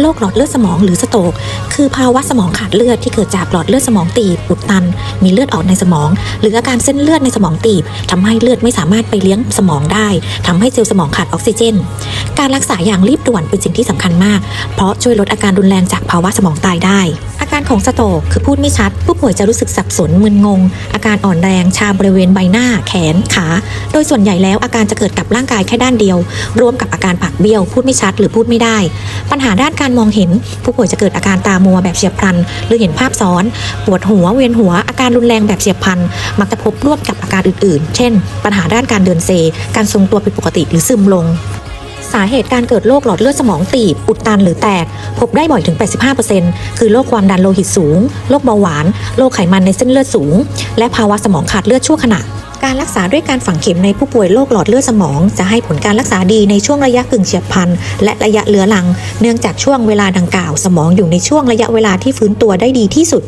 โรคหลอดเลือดสมองหรือสโตกคือภาวะสมองขาดเลือดที่เกิดจากหลอดเลือดสมองตีบอุดตัน มีเลือดออกในสมอง หรืออาการเส้นเลือดในสมองตีบทำให้เลือดไม่สามารถไปเลี้ยงสมองได้ทำให้เซลล์สมองขาดออกซิเจน การรักษาอย่างรีบด่วนเป็นสิ่งที่สำคัญมาก เพราะช่วยลดอาการรุนแรงจากภาวะสมองตายได้ การของสโตกคือพูดไม่ชัด ผู้ป่วยจะรู้สึกสับสนมึนงง อาการอ่อนแรงชาบริเวณใบหน้า แขนขา โดยส่วนใหญ่แล้วอาการจะเกิดกับร่างกายแค่ด้านเดียว รวมกับอาการปากเบี้ยว พูดไม่ชัดหรือพูดไม่ได้ ปัญหาด้านการมองเห็น ผู้ป่วยจะเกิดอาการตามัวแบบเฉียบพลัน หรือเห็นภาพซ้อน ปวดหัวเวียนหัวอาการรุนแรงแบบเฉียบพลัน มักจะพบร่วมกับอาการอื่นๆ เช่น ปัญหาด้านการเดินเซ การทรงตัวผิดปกติหรือซึมลง สาเหตุการเกิดโรคหลอดเลือดสมองตีบ อุดตันหรือแตก พบได้บ่อยถึง 85%คือโรคความดันโลหิตสูง โรคเบาหวาน โรคไขมันในเส้นเลือดสูง และภาวะสมองขาดเลือดชั่วขณะการรักษาด้วยการฝังเข็มในผู้ป่วยโรคหลอดเลือดสมอง จะให้ผลการรักษาดีในช่วงระยะกึ่งเฉียบพลันและระยะเรื้อรัง เนื่องจากช่วงเวลาดังกล่าว สมองอยู่ในช่วงระยะเวลาที่ฟื้นตัวได้ดีที่สุด